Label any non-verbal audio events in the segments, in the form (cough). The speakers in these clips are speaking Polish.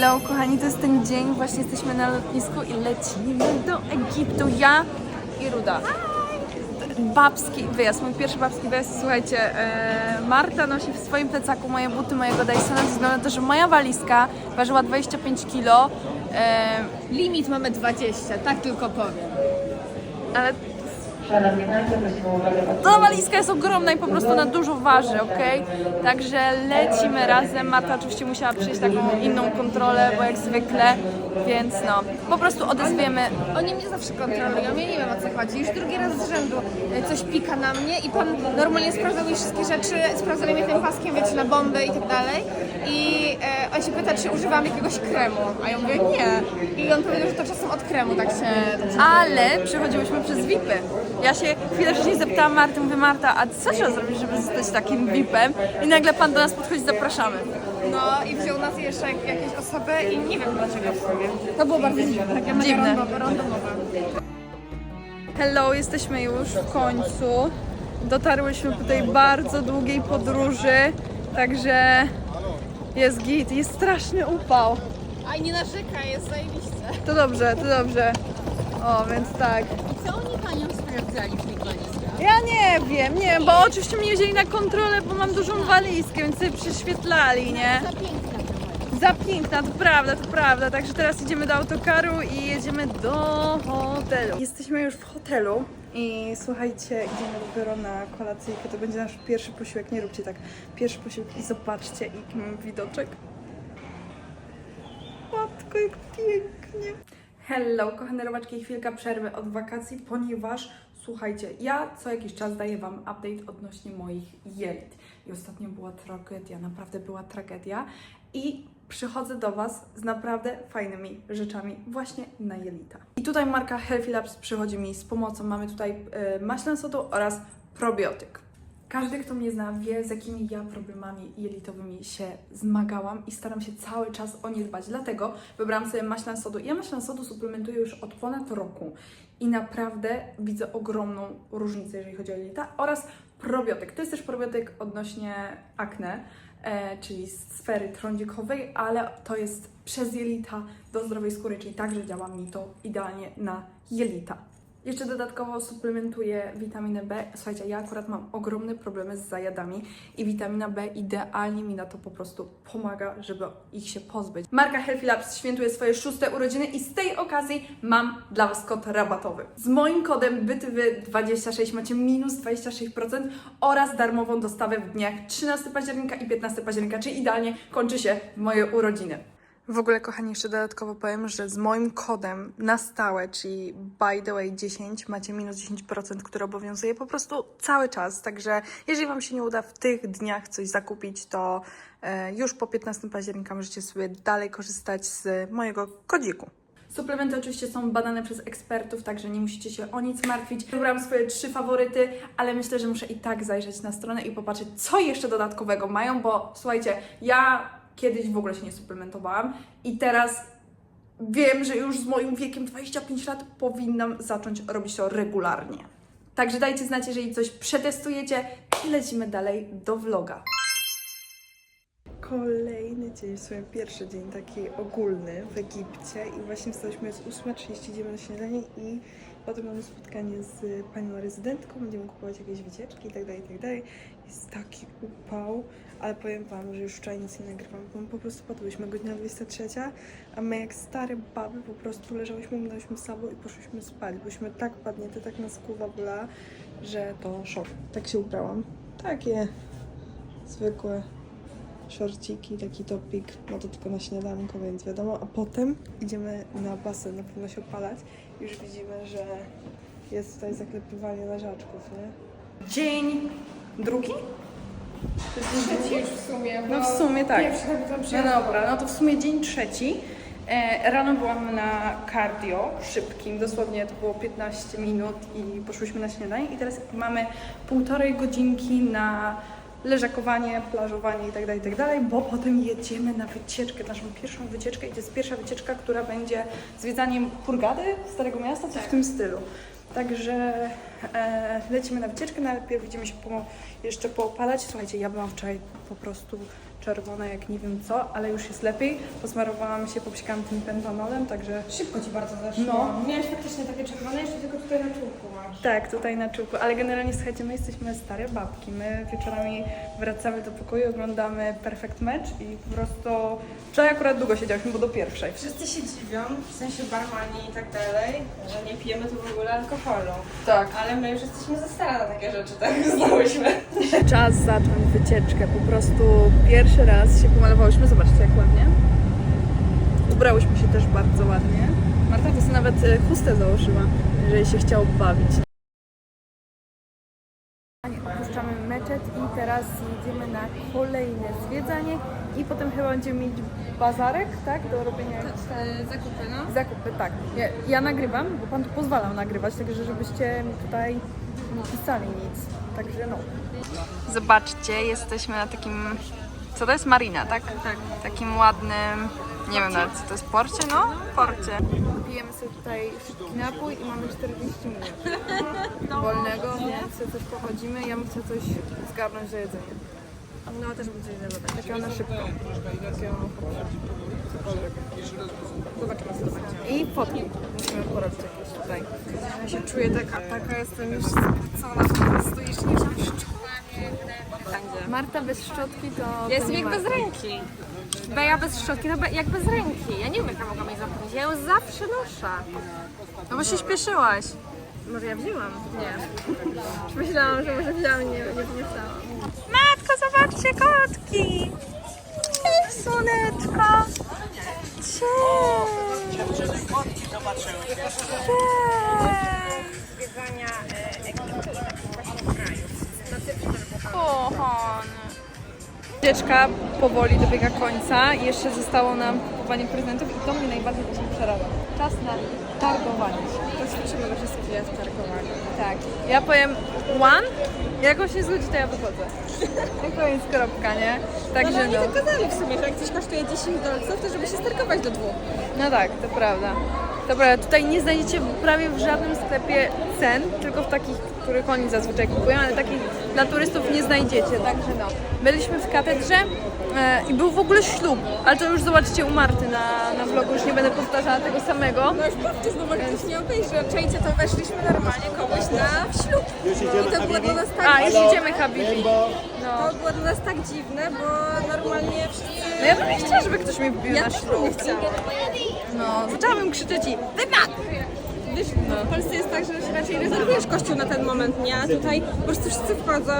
Hello, kochani, to jest ten dzień. Właśnie jesteśmy na lotnisku i lecimy do Egiptu. Ja i Ruda. Babski wyjazd, mój pierwszy babski wyjazd. Słuchajcie, e, Marta nosi w swoim plecaku moje buty mojego Dysona, ze względu na to, że moja walizka ważyła 25 kg. E, Limit mamy 20, tak tylko powiem. ale ta walizka jest ogromna i po prostu na dużo waży, ok? Także lecimy razem. Marta oczywiście musiała przyjść taką inną kontrolę, bo jak zwykle, więc no, po prostu odezwiemy Oni mnie zawsze kontrolują, ja nie wiem o co chodzi. Już drugi raz z rzędu e, coś pika na mnie i pan normalnie sprawdzał mi wszystkie rzeczy, sprawdzali mnie tym paskiem, wiecie, na bomby i tak dalej. I e, on się pyta, czy używam jakiegoś kremu, a ja mówię nie. I on powiedział, że to czasem od kremu tak się... Tak się... Ale przechodziłyśmy przez VIPy. Ja się chwilę wcześniej zapytałam Marty, mówię Marta, a co trzeba zrobić, żeby zostać takim VIPem? I nagle pan do nas podchodzi, zapraszamy. No i wziął nas jeszcze jak, jakieś osoby i nie wiem dlaczego w sumie. To było bardzo dziwne, takie mega Dziwne. randomowe, randomowe. Hello, jesteśmy już w końcu. Dotarłyśmy po tej bardzo długiej podróży, także jest git, jest straszny upał. Aj, nie narzekaj, jest zajebiście. To dobrze, to dobrze. O, więc tak. Co oni panią Ja nie wiem, nie, bo oczywiście mnie wzięli na kontrolę, bo mam dużą walizkę, więc sobie przyświetlali, nie? Za piękna ta Za piękna, to prawda, to prawda. Także teraz idziemy do autokaru i jedziemy do hotelu. Jesteśmy już w hotelu i słuchajcie, idziemy dopiero na kolacyjkę. To będzie nasz pierwszy posiłek. Nie róbcie tak. Pierwszy posiłek i zobaczcie, jaki mam widoczek. Matko, jak pięknie. Hello, kochane robaczki, chwilka przerwy od wakacji, ponieważ słuchajcie, ja co jakiś czas daję Wam update odnośnie moich jelit. I ostatnio była tragedia, naprawdę była tragedia. I przychodzę do Was z naprawdę fajnymi rzeczami właśnie na jelita. I tutaj marka Healthy Labs przychodzi mi z pomocą. Mamy tutaj e, maślan sodu oraz probiotyk. Każdy, kto mnie zna, wie, z jakimi ja problemami jelitowymi się zmagałam i staram się cały czas o nie dbać. Dlatego wybrałam sobie maślan sodu. Ja maślan sodu suplementuję już od ponad roku i naprawdę widzę ogromną różnicę, jeżeli chodzi o jelita oraz probiotyk. To jest też probiotyk odnośnie akne, e, czyli sfery trądzikowej, ale to jest przez jelita do zdrowej skóry, czyli także działa mi to idealnie na jelita. Jeszcze dodatkowo suplementuję witaminę B. Słuchajcie, ja akurat mam ogromne problemy z zajadami i witamina B idealnie mi na to po prostu pomaga, żeby ich się pozbyć. Marka Healthy Labs świętuje swoje szóste urodziny i z tej okazji mam dla Was kod rabatowy. Z moim kodem BYTWY26 macie minus 26% oraz darmową dostawę w dniach 13 października i 15 października, czyli idealnie kończy się moje urodziny. W ogóle, kochani, jeszcze dodatkowo powiem, że z moim kodem na stałe, czyli by the way 10, macie minus 10%, który obowiązuje po prostu cały czas. Także jeżeli Wam się nie uda w tych dniach coś zakupić, to e, już po 15 października możecie sobie dalej korzystać z mojego kodziku. Suplementy oczywiście są badane przez ekspertów, także nie musicie się o nic martwić. Wybrałam swoje trzy faworyty, ale myślę, że muszę i tak zajrzeć na stronę i popatrzeć, co jeszcze dodatkowego mają, bo słuchajcie, ja kiedyś w ogóle się nie suplementowałam i teraz wiem, że już z moim wiekiem 25 lat powinnam zacząć robić to regularnie. Także dajcie znać, jeżeli coś przetestujecie i lecimy dalej do vloga. Kolejny dzień, w sumie pierwszy dzień taki ogólny w Egipcie i właśnie wstaliśmy, jest 8.30, idziemy na śniadanie i potem mamy spotkanie z panią rezydentką, będziemy kupować jakieś wycieczki i tak Jest taki upał, ale powiem wam, że już wczoraj nic nie nagrywam, bo po prostu padłyśmy, godzina 23, a my jak stare baby po prostu leżałyśmy, oglądałyśmy sabo i poszłyśmy spać. Byliśmy tak padnięte, tak nas kuwa była, że to szok. Tak się ubrałam. Takie zwykłe szorciki, taki topik, no to tylko na śniadanko, więc wiadomo, a potem idziemy na basen, na pewno się opalać. Już widzimy, że jest tutaj zaklepywanie leżaczków, nie? Dzień drugi? To jest dzień drugi? już w sumie. No w sumie tak. No dobra, no to w sumie dzień trzeci. E, rano byłam na cardio szybkim, dosłownie to było 15 minut i poszłyśmy na śniadanie i teraz mamy półtorej godzinki na leżakowanie, plażowanie i tak dalej, i tak dalej, bo potem jedziemy na wycieczkę, naszą pierwszą wycieczkę i to jest pierwsza wycieczka, która będzie zwiedzaniem Hurgady, Starego Miasta, coś w tym stylu. Także e, lecimy na wycieczkę, najpierw idziemy się po, jeszcze poopalać. Słuchajcie, ja byłam wczoraj po prostu czerwona jak nie wiem co, ale już jest lepiej. Posmarowałam się, popsikałam tym pentanolem, także Szybko ci bardzo zeszło. No. Miałeś faktycznie takie czerwone, jeszcze tylko tutaj na czółku masz. tak, tutaj na czółku. Ale generalnie słuchajcie, my jesteśmy stare babki. My wieczorami wracamy do pokoju, oglądamy Perfect Match i po prostu... Wczoraj akurat długo siedziałyśmy, bo do pierwszej. Wszyscy się dziwią, w sensie barmani i tak dalej, że nie pijemy tu w ogóle alkoholu. Tak. Ale my już jesteśmy za stara na takie rzeczy, tak (laughs) znałyśmy. Czas zacząć wycieczkę. Po prostu pierwszy raz się pomalowałyśmy. Zobaczcie, jak ładnie. Ubrałyśmy się też bardzo ładnie. Marta to sobie nawet e, chustę założyła, jeżeli się chciało bawić. Opuszczamy meczet i teraz jedziemy na kolejne zwiedzanie i potem chyba będziemy mieć bazarek, tak? Do robienia Zakupy, no. zakupy, tak. Ja, ja nagrywam, bo pan tu pozwalał nagrywać, także żebyście mi tutaj nie pisali nic. Także no. Zobaczcie, jesteśmy na takim. Co to jest marina, tak? Tak. Takim ładnym. Nie wiem nawet co to jest porcie, no? Porcie. Pijemy sobie tutaj szybki napój i mamy 40 minut (laughs) wolnego, więc coś pochodzimy. Ja bym chciała coś zgarnąć do jedzenia. No też będzie jeden Takiego na szybko. Takiego Zobaczymy co to będzie. I fotki musimy porobić jakieś tutaj. Ja się czuję taka, taka jestem już skrócona, po prostu jeszcze nie szczotka, Marta bez szczotki to. Ja jestem jak bez ręki. Bo ja bez szczotki to be- jak bez ręki. Ja nie wiem, jak ja mogłam jej zapomnieć. Ja ją zawsze noszę. No bo się śpieszyłaś. Może ja wzięłam? Nie. Myślałam, że może wzięłam, nie, nie pomyślałam. Matko, zobaczcie kotki! Cześć, słoneczko! Cześć! Zwiedzania Wycieczka powoli dobiega końca. Jeszcze zostało nam kupowanie prezentów i to mnie najbardziej właśnie przeraża. Czas na targowanie się. Poćwiczymy we wszystkie w targowaniu. Tak. Ja powiem one, jak on się zgodzi, to ja wychodzę. I (laughs) koniec, kropka, nie? Także Oni no. to kazali w sumie, że jak coś kosztuje 10 dolców, to żeby się starkować do dwóch. No tak, to prawda. Prawda. Tutaj nie znajdziecie prawie w żadnym sklepie cen, tylko w takich, których oni zazwyczaj kupują, ale takich dla turystów nie znajdziecie. Także no. Byliśmy w katedrze e, i był w ogóle ślub, ale to już zobaczycie u Marty na, na vlogu, już nie będę powtarzała tego samego. No już patrzcie, znowu ktoś nie obejrzy, czajcie, to weszliśmy normalnie komuś na ślub. I to było dla nas tak, A, już idziemy Habibi. No. to było dla nas tak dziwne, bo normalnie wszyscy... no ja bym nie chciała, żeby ktoś mnie wbił Ja na ślub. nie chciałam. No, zaczęłam krzyczeć i wypad! Wiesz, w Polsce jest tak, że się raczej rezerwujesz kościół na ten moment, nie? A tutaj po prostu wszyscy wchodzą,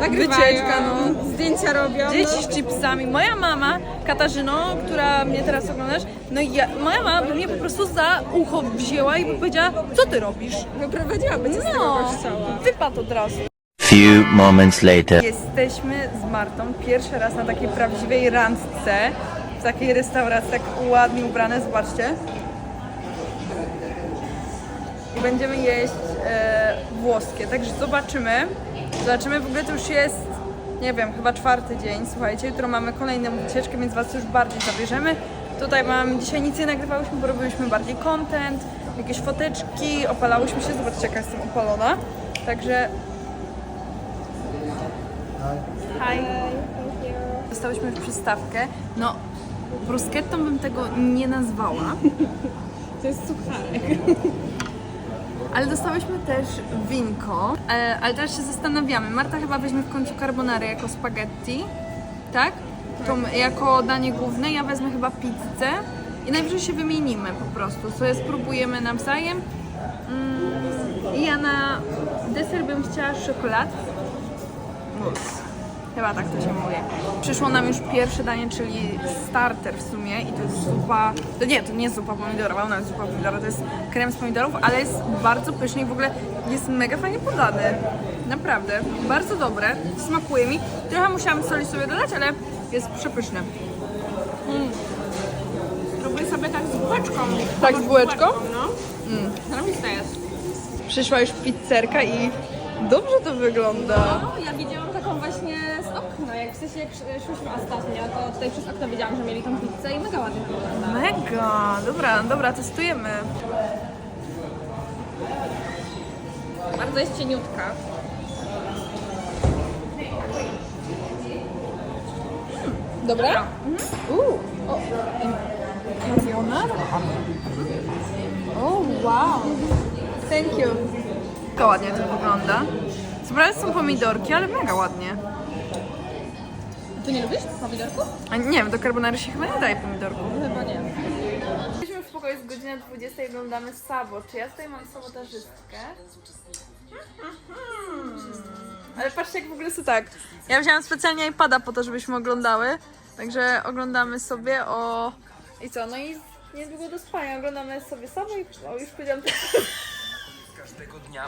nagrywają, Wycieczka, no. zdjęcia robią. Dzieci z chipsami. Moja mama, Katarzyno, która mnie teraz oglądasz, no i ja, moja mama by mnie po prostu za ucho wzięła i by powiedziała, co ty robisz? No, wyprowadziłaby cię z tego No, kościoła. wypadł od razu. Few moments later. Jesteśmy z Martą pierwszy raz na takiej prawdziwej randce, w takiej restauracji, tak ładnie ubrane, zobaczcie. Będziemy jeść e, włoskie, także zobaczymy. Zobaczymy, w ogóle to już jest, nie wiem, chyba czwarty dzień, słuchajcie, jutro mamy kolejną wycieczkę, więc Was już bardziej zabierzemy. Tutaj mam, dzisiaj nic nie nagrywałyśmy, bo robiłyśmy bardziej content, jakieś foteczki, opalałyśmy się, zobaczcie jaka jestem opalona. Także Hi. Dostałyśmy przystawkę. No, bruschettą bym tego nie nazwała. To jest sucharek. Ale dostałyśmy też winko, e, ale teraz się zastanawiamy. Marta chyba weźmie w końcu carbonarę jako spaghetti, tak? Tą, jako danie główne, ja wezmę chyba pizzę i najwyżej się wymienimy po prostu. Sobie spróbujemy nawzajem. Mm, ja na deser bym chciała. Mousse. Chyba tak to się mówi. Przyszło nam już pierwsze danie, czyli starter w sumie i to jest zupa, to nie, to nie jest zupa pomidorowa, ona jest zupa pomidorowa, to jest krem z pomidorów, ale jest bardzo pyszny i w ogóle jest mega fajnie podany. Naprawdę, bardzo dobre, smakuje mi. Trochę musiałam soli sobie dodać, ale jest przepyszny. Robię sobie tak z bułeczką. Tak, z bułeczką? No. Mm. Zarobista jest. Przyszła już pizzerka i dobrze to wygląda. No, ja widziałam taką właśnie z okna, jak w sensie jak sz- szłyśmy ostatnio, to tutaj przez okno widziałam, że mieli tą pizzę i mega ładnie wygląda. Mega, dobra, dobra, testujemy. Bardzo jest cieniutka. Dobra? Mhm. Uuu. Okazjonar? Oh, wow. Thank you. To ładnie to wygląda. Co prawda są pomidorki, ale mega ładnie. Ty nie lubisz pomidorków? A nie wiem, do carbonary się chyba nie daje pomidorków. Chyba nie. Jesteśmy w pokoju, jest godzina 20 i oglądamy Sabo. Czy ja tutaj mam sabotażystkę? Ale patrzcie jak w ogóle jest tak. Ja wziąłem specjalnie iPada po to, żebyśmy oglądały. Także oglądamy sobie o... I co? No i niedługo do spania. Oglądamy sobie Sabo i o, już powiedziałam też. każdego dnia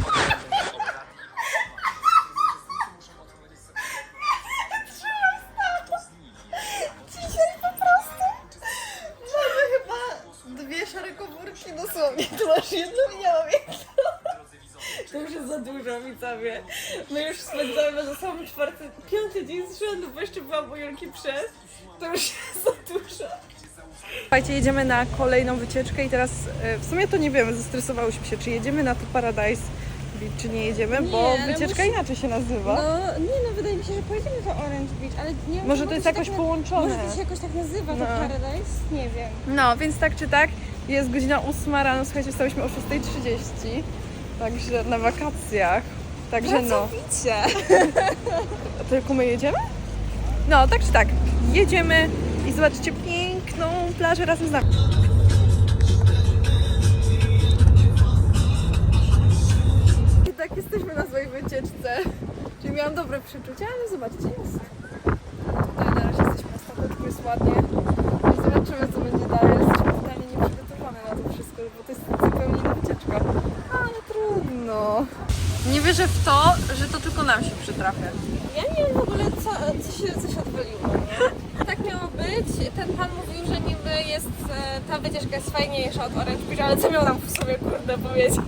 widzowie. My już spędzamy ze sobą czwarty, piąty dzień z rzędu, bo jeszcze byłam u Julki przez. To już jest za dużo. Słuchajcie, jedziemy na kolejną wycieczkę i teraz e, w sumie to nie wiemy, zestresowałyśmy się, czy jedziemy na to Paradise Beach, czy nie jedziemy, bo Nie, ale wycieczka musi- inaczej się nazywa. No nie no, wydaje mi się, że pojedziemy do Orange Beach, ale nie wiem, Może to jest jakoś tak połączone. Może to się jakoś tak nazywa, No. to Paradise? Nie wiem. No, więc tak czy tak, jest godzina 8 rano, słuchajcie, wstałyśmy o 6.30, także na wakacjach. Także no. (laughs) Tylko my jedziemy? No, tak czy tak, jedziemy i zobaczycie piękną plażę razem z nami. I tak jesteśmy na swojej wycieczce. Czyli miałam dobre przeczucia, ale zobaczcie, jest. Tutaj na razie jesteśmy na stateczku, jest ładnie. I zobaczymy, co będzie dalej. Jesteśmy totalnie nieprzygotowane na to wszystko, bo to jest zupełnie inna wycieczka. Ale trudno. Nie wierzę w to, że to tylko nam się przytrafia. Ja nie wiem w ogóle, co, co się coś odwaliło, nie? Tak miało być. Ten pan mówił, że niby jest, e, ta wycieczka jest fajniejsza od Orange Beach, ale co miał nam w sobie, powiedzieć?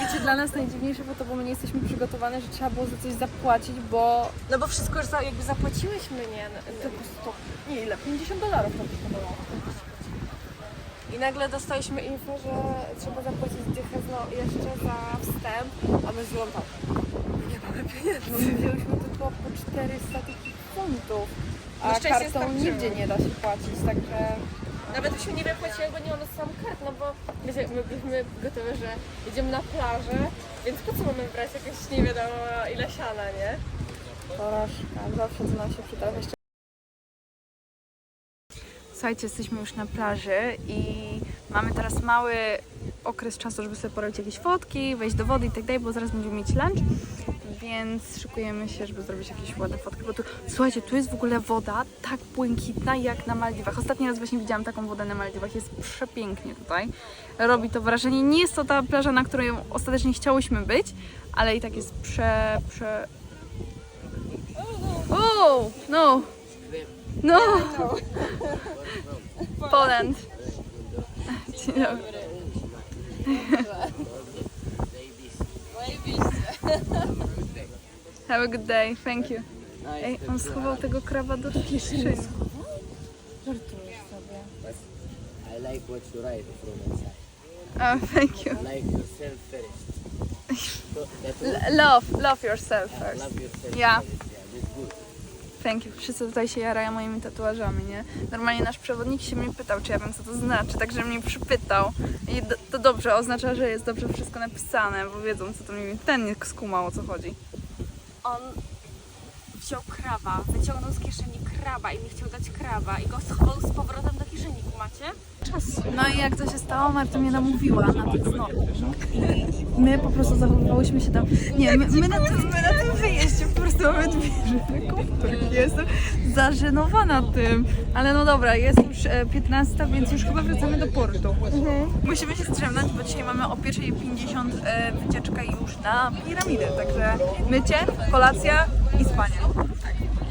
Wiecie, dla nas najdziwniejsze było to, bo my nie jesteśmy przygotowane, że trzeba było za coś zapłacić, bo No bo wszystko już za, jakby zapłaciłyśmy, nie? tylko 100, nie ile, 50 dolarów to kosztowało. I nagle dostaliśmy info, że trzeba zapłacić dychę no, jeszcze za wstęp, a my z tak. Nie mamy pieniędzy. No my wzięliśmy tylko po 400 takich funtów, a kartą starczyło. nigdzie nie da się płacić, także... Nawet byśmy nie wypłaciły, bo nie mamy sam kart, no bo wiecie, my byliśmy gotowe, że jedziemy na plażę, więc po co mamy brać jakieś nie wiadomo ile siana, nie? Porażka, zawsze nam się przytrafia. Jeszcze... Słuchajcie, jesteśmy już na plaży i mamy teraz mały okres czasu, żeby sobie porobić jakieś fotki, wejść do wody i tak dalej, bo zaraz będziemy mieć lunch, więc szykujemy się, żeby zrobić jakieś ładne fotki, bo tu, słuchajcie, tu jest w ogóle woda tak błękitna jak na Maldiwach. Ostatni raz właśnie widziałam taką wodę na Maldiwach, jest przepięknie tutaj. Robi to wrażenie. Nie jest to ta plaża, na której ostatecznie chciałyśmy być, ale i tak jest prze, prze, no. No. (laughs) Poland. Dzień dobry. Have a good day, thank you. Ej, on schował tego krawa do kieszeni. I like what you write from inside. Oh, thank you. Like yourself first. Love, love yourself first. love yourself Yeah. first. Yeah, that's good. Thank you. Wszyscy tutaj się jarają moimi tatuażami, nie? Normalnie nasz przewodnik się mnie pytał, czy ja wiem, co to znaczy, także mnie przypytał. I to dobrze, oznacza, że jest dobrze wszystko napisane, bo wiedzą, co to mi... Ten skumał, o co chodzi. On wziął kraba, wyciągnął z kieszeni kraba i mi chciał dać kraba i go schował z powrotem do kieszeni, macie? No i jak to się stało, Marta mnie namówiła na ten snorkeling. My po prostu zachowywałyśmy się tam... Nie, my, my, na, tym, my na tym wyjeździe po prostu mamy dwie. Jestem zażenowana tym. Ale no dobra, jest już e, 15, więc już chyba wracamy do portu. Musimy się strzemnąć, bo dzisiaj mamy o 1.50 e, wycieczkę już na piramidę. Także mycie, kolacja i spanie.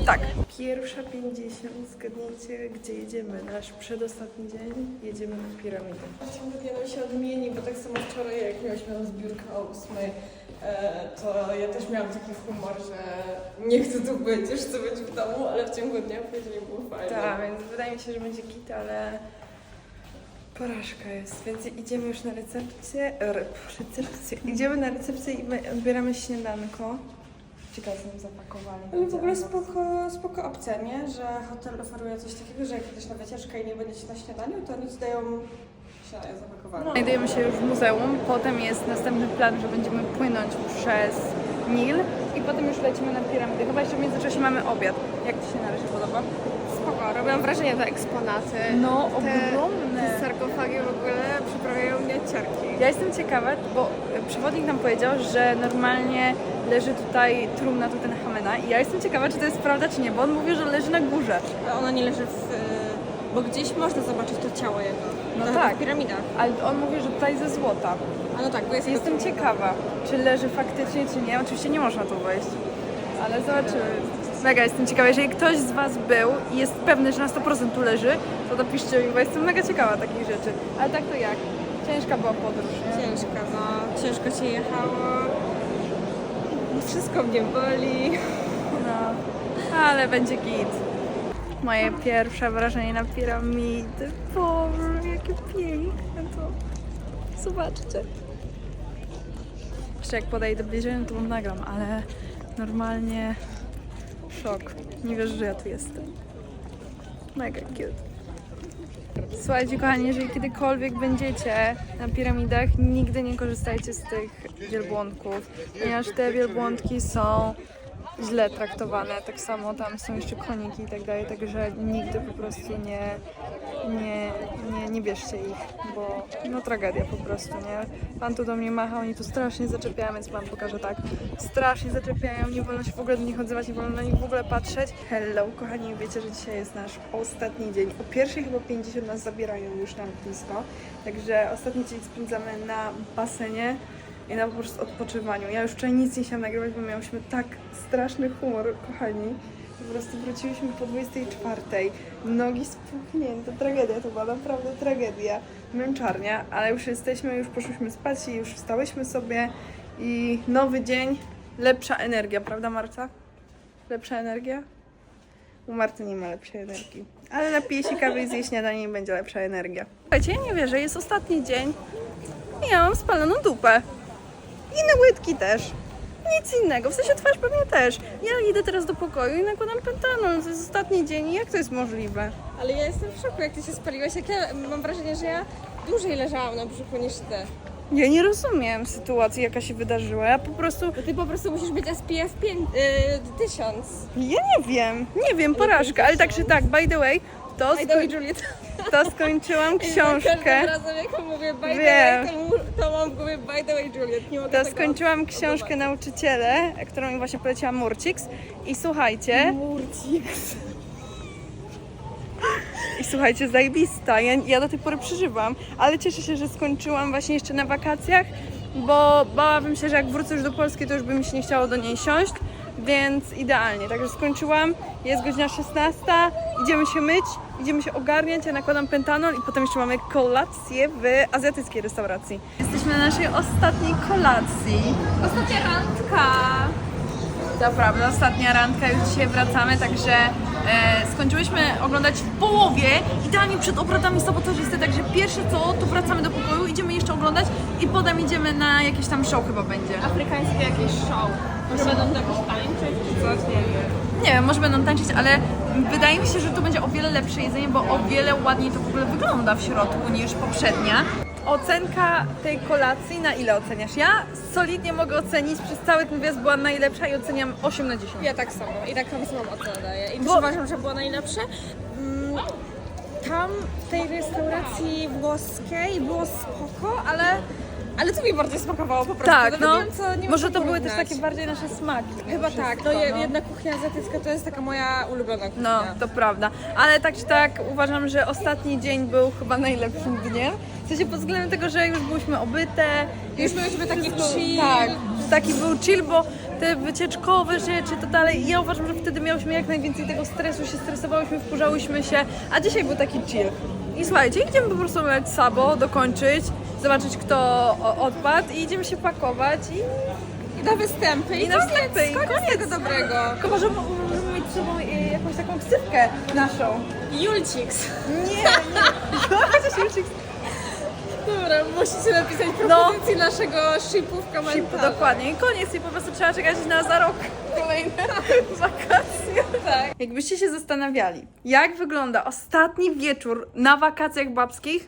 Tak. Pierwsza 50, zgadnijcie gdzie jedziemy. Nasz przedostatni dzień jedziemy na piramidę. Ciągle dnia nam się odmieni, bo tak samo wczoraj jak miałyśmy na zbiórkę o 8, e, to ja też miałam taki humor, że nie chcę tu być, już chcę być w domu, ale w ciągu dnia powiedzieli było fajnie. Tak, więc wydaje mi się, że będzie kit, ale porażka jest, więc idziemy już na recepcję, re, recepcję. Idziemy na recepcję i my odbieramy śniadanko. Ciekawe, im zapakowali. Ale w ogóle spoko, spoko opcja, nie? Że hotel oferuje coś takiego, że jak idziesz na wycieczkę i nie będziecie na śniadaniu, to oni ci dają śniadanie zapakowane. Znajdujemy się już w muzeum, potem jest następny plan, że będziemy płynąć przez Nil i potem już lecimy na piramidy. Chyba jeszcze w międzyczasie mamy obiad. Jak Ci się na razie podoba? Spoko, robią wrażenie te eksponaty. No, te, ogromne. Te sarkofagi w ogóle przyprawiają mnie ciarki. Ja jestem ciekawa, bo przewodnik nam powiedział, że normalnie leży tutaj trumna Tutenhamena i ja jestem ciekawa, czy to jest prawda, czy nie, bo on mówi, że leży na górze. A ona nie leży w... y, Bo gdzieś można zobaczyć to ciało jego. No na, tak. W piramidach. Ale on mówi, że tutaj ze złota. A no tak, bo jest Jestem ciekawa, czy leży faktycznie, czy nie. Oczywiście nie można tu wejść, ale zobaczymy. Mega jestem ciekawa, jeżeli ktoś z Was był i jest pewny, że na 100% tu leży, to napiszcie mi, bo jestem mega ciekawa takich rzeczy. Ale tak to jak? Ciężka była podróż, nie? Ciężka, no. Ciężko się jechało. Wszystko mnie boli. No, ale będzie git. Moje pierwsze wrażenie na piramidy. Boże, jakie piękne to. Zobaczcie. Jeszcze jak podejdę bliżej, no to wam nagram, ale normalnie szok. Nie wiesz, że ja tu jestem. Mega cute. Słuchajcie, kochani, jeżeli kiedykolwiek będziecie na piramidach, nigdy nie korzystajcie z tych wielbłądków, ponieważ te wielbłądki są źle traktowane. Tak samo tam są jeszcze koniki i tak dalej, także nigdy po prostu nie, nie, nie, bierzcie ich, bo no tragedia po prostu, nie? Pan tu do mnie macha, oni tu strasznie zaczepiają, więc pan pokaże tak. Strasznie zaczepiają, nie wolno się w ogóle do nich odzywać, nie wolno na nich w ogóle patrzeć. Hello, kochani, wiecie, że dzisiaj jest nasz ostatni dzień. O pierwszej chyba 50 nas zabierają już na lotnisko, także ostatni dzień spędzamy na basenie i na po prostu odpoczywaniu. Ja już wczoraj nic nie chciałam nagrywać, bo miałyśmy tak straszny humor, kochani. Po prostu wróciłyśmy po 24. Nogi spuchnięte. Tragedia to była, naprawdę tragedia. Męczarnia, ale już jesteśmy, już poszłyśmy spać i już wstałyśmy sobie i nowy dzień, lepsza energia, prawda Marta? Lepsza energia? U Marty nie ma lepszej energii. Ale napije się kawy i zje śniadanie i będzie lepsza energia. Słuchajcie, ja nie wierzę, jest ostatni dzień i ja mam spaloną dupę. I na łydki też. Nic innego, w sensie twarz pewnie też. Ja idę teraz do pokoju i nakładam pentanol. To jest ostatni dzień i jak to jest możliwe? Ale ja jestem w szoku, jak ty się spaliłeś. Jak ja mam wrażenie, że ja dłużej leżałam na brzuchu niż ty. Ja nie rozumiem sytuacji, jaka się wydarzyła. Ja po prostu, Bo ty po prostu musisz być SPF 5, yy, 1000. ja nie wiem, nie wiem, porażka. Ale tak czy tak, by the way, to, sko- Juliet. to skończyłam (laughs) książkę. Razem jak mówię by the Wiem. way, to, to mam w głowie by the way, Juliet. Nie mogę To tego skończyłam książkę Nauczyciele, którą mi właśnie poleciła Murcix. I słuchajcie, Murcix. I słuchajcie, zajebista. Ja, ja do tej pory przeżywam, ale cieszę się, że skończyłam właśnie jeszcze na wakacjach, bo bałabym się, że jak wrócę już do Polski, to już by mi się nie chciało do niej siąść, więc idealnie. Także skończyłam, jest godzina 16, idziemy się myć, idziemy się ogarniać, ja nakładam pentanol i potem jeszcze mamy kolację w azjatyckiej restauracji. Jesteśmy na naszej ostatniej kolacji. Ostatnia randka. To ostatnia randka, już dzisiaj wracamy, także e, skończyłyśmy oglądać w połowie, idealnie przed obrotami sabotażysty, także pierwsze co, to wracamy do pokoju, idziemy jeszcze oglądać i potem idziemy na jakieś tam show chyba będzie. Afrykańskie jakieś show. Może będą to jakoś tańczyć czy coś, nie wiem. Nie wiem, może będą tańczyć, ale wydaje mi się, że tu będzie o wiele lepsze jedzenie, bo o wiele ładniej to w ogóle wygląda w środku niż poprzednia. Ocenka tej kolacji na ile oceniasz? Ja solidnie mogę ocenić, przez cały ten wyjazd była najlepsza i oceniam 8 na 10. Ja tak samo. I tak tam samą ocenę daję. I też Bo- uważam, że było najlepsze. Mm, Tam w tej restauracji włoskiej było spoko, ale, ale to mi bardziej smakowało po prostu. Tak, no. nie wiem, co, nie Może co to były też takie bardziej nasze smaki. Chyba wszystko, tak. No, je- no. jedna kuchnia azjatycka to jest taka moja ulubiona kuchnia. No, to prawda. Ale tak czy tak uważam, że ostatni dzień był chyba najlepszym dniem. W sensie pod względem tego, że już byłyśmy obyte. Już byliśmy taki wszystko- chill. Tak, taki był chill, bo te wycieczkowe rzeczy to dalej. Ja uważam, że wtedy miałyśmy jak najwięcej tego stresu, się stresowałyśmy, wkurzałyśmy się, a dzisiaj był taki chill. I słuchajcie, idziemy po prostu oglądać Sabo, dokończyć, zobaczyć kto odpadł i idziemy się pakować i I na występy. I, I na koniec, wstępy, i koniec, koniec. tego dobrego. tylko może możemy mieć z sobą e, jakąś taką ksywkę naszą. Julciks. Nie, nie. Chociaż ich... Dobra, musicie napisać propozycję naszego shipu w komentarzach. Dokładnie. I koniec i po prostu trzeba czekać na za rok kolejne (laughs) wakacje. Tak. Jakbyście się zastanawiali, jak wygląda ostatni wieczór na wakacjach babskich,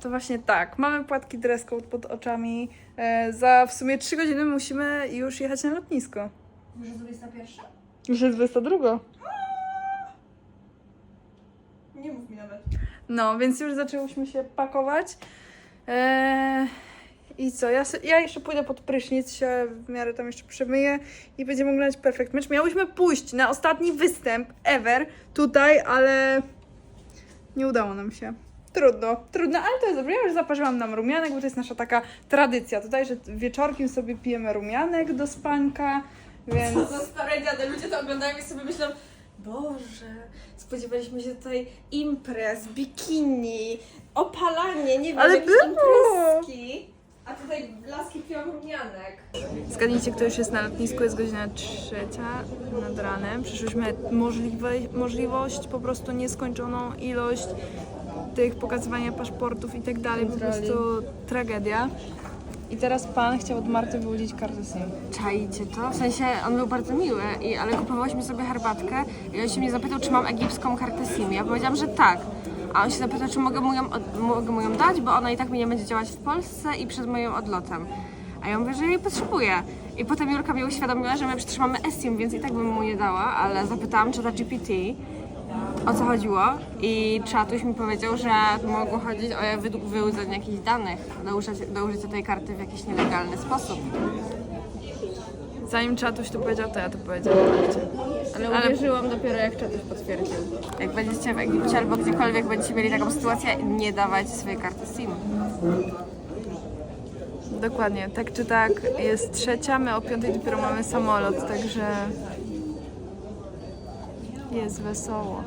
to właśnie tak. Mamy płatki dress code pod oczami. E, za w sumie 3 godziny musimy już jechać na lotnisko. Już 21? Już jest 22. Nie mów mi nawet. No, więc już zaczęłyśmy się pakować. Eee, I co? Ja, se- ja jeszcze pójdę pod prysznic, się w miarę tam jeszcze przemyję i będziemy oglądać Perfect Match. Miałyśmy pójść na ostatni występ ever tutaj, ale nie udało nam się. Trudno, trudno, ale to jest dobre. Ja już zaparzyłam nam rumianek, bo to jest nasza taka tradycja tutaj, że wieczorkiem sobie pijemy rumianek do spanka, więc... Za stare dziady, ludzie to oglądają i sobie myślą Boże, spodziewaliśmy się tutaj imprez, bikini, opalanie, nie wiem, Ale jakieś było! imprezki. A tutaj laski piją rumianek. Zgadnijcie, kto już jest na lotnisku, jest godzina trzecia nad ranem. Przyszłyśmy możliwe, możliwość, po prostu nieskończoną ilość tych pokazywania paszportów i tak dalej, po prostu tragedia. I teraz pan chciał od Marty wyłudzić kartę SIM. Czajcie to? W sensie on był bardzo miły, i, ale kupowałyśmy sobie herbatkę i on się mnie zapytał, czy mam egipską kartę SIM. Ja powiedziałam, że tak. A on się zapytał, czy mogę mu, ją, od- mogę mu ją dać, bo ona i tak mi nie będzie działać w Polsce i przed moim odlotem. A ja mówię, że jej potrzebuję. I potem Julka mi uświadomiła, że my przecież mamy eSIM, więc i tak bym mu nie dała, ale zapytałam czata GPT, o co chodziło i czatuś mi powiedział, że mogło chodzić o wy- wyłudzenie jakichś danych do użycia, do użycia tej karty w jakiś nielegalny sposób. Zanim czatuś to powiedział, to ja to powiedziałam. Ale uwierzyłam dopiero jak czatuś potwierdził. Jak będziecie w Egipcie albo gdziekolwiek będziecie mieli taką sytuację, nie dawajcie swojej karty SIM. Dokładnie, tak czy tak jest trzecia, my o piątej dopiero mamy samolot, także jest wesoło.